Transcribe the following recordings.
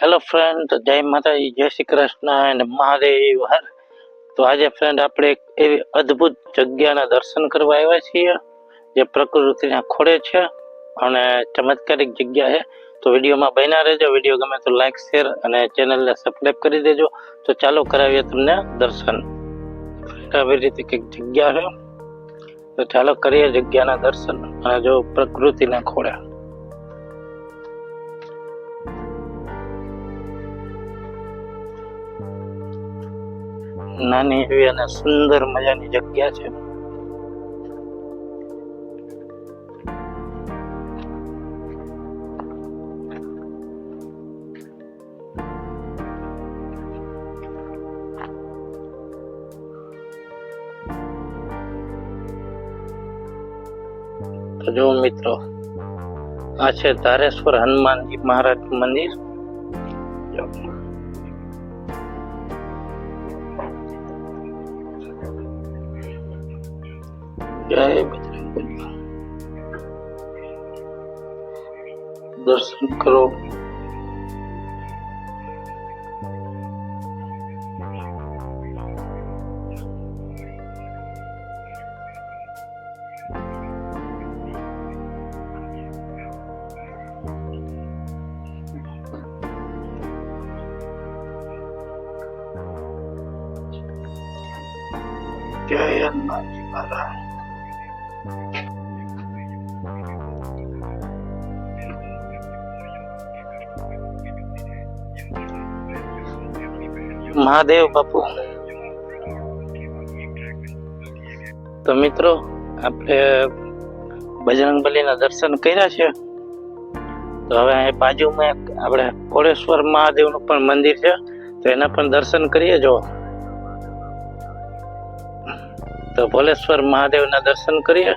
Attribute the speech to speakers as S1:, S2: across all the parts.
S1: Hello friend જય માતાજી જય શ્રી કૃષ્ણ અને મહાદેવ હર તો આજે ફ્રેન્ડ આપણે એક એવી અદ્ભુત જગ્યાના દર્શન કરવા આવ્યા છીએ, જે પ્રકૃતિના ખોળે છે અને ચમત્કારિક જગ્યા છે. તો વિડીયોમાં બન્યા રહેજો. વીડિયો ગમે તો લાઈક શેર અને ચેનલને સબસ્ક્રાઈબ કરી દેજો. તો ચાલો કરાવીએ તમને દર્શન. આવી રીતે કંઈક જગ્યા છે. તો ચાલો કરીએ જગ્યાના દર્શન અને જો પ્રકૃતિના ખોળે. નાની એવી અને સુંદર મજાની જગ્યા છે. જો મિત્રો, આ છે ધારેશ્વર હનુમાનજી મહારાજ મંદિર. જય બજરંગબલી દર્શન કરો. જય હનુમાનજી મહારાજ. મહાદેવ બાપુ. તો મિત્રો, આપણે બજરંગ બલીના દર્શન કર્યા છે. તો હવે અહીં બાજુમાં આપણે કોળેશ્વર મહાદેવનું પણ મંદિર છે. તો એના પણ દર્શન કરીએ જો. તો ભોલેશ્વર મહાદેવના દર્શન કરીએ.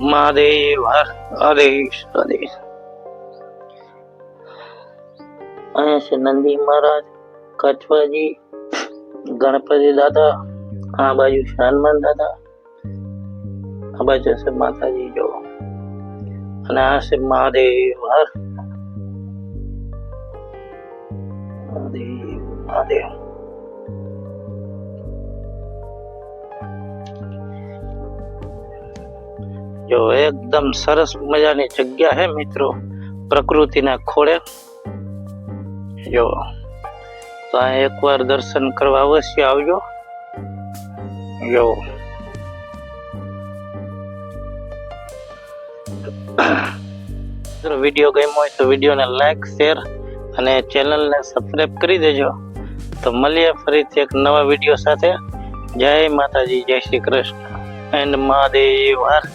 S1: મહાદેવ, હર હરેશ હરેશ. અહીંયા છે નંદી મહારાજ, કચ્છવાજી, ગણપતિ દાદા, આ બાજુ છે હનુમાન દાદા. આ બાજુ છે માતાજી, જો. અને આ છે મહાદેવ, હર. મહાદેવ મહાદેવ. જો એકદમ સરસ મજાની જગ્યા હે મિત્રો પ્રકૃતિના ખોળે. જો, તો આ એકવાર દર્શન કરવા અવશ્ય આવજો. જો. મિત્રો વીડિયો ગમ્યો હોય તો વિડીયોને લાઈક, શેર અને ચેનલને સબસ્ક્રાઈબ કરી દેજો. તો મળીએ ફરીથી એક નવા વીડિયો સાથે. જય માતાજી, જય શ્રી કૃષ્ણ. એન્ડ મહાદેવ હર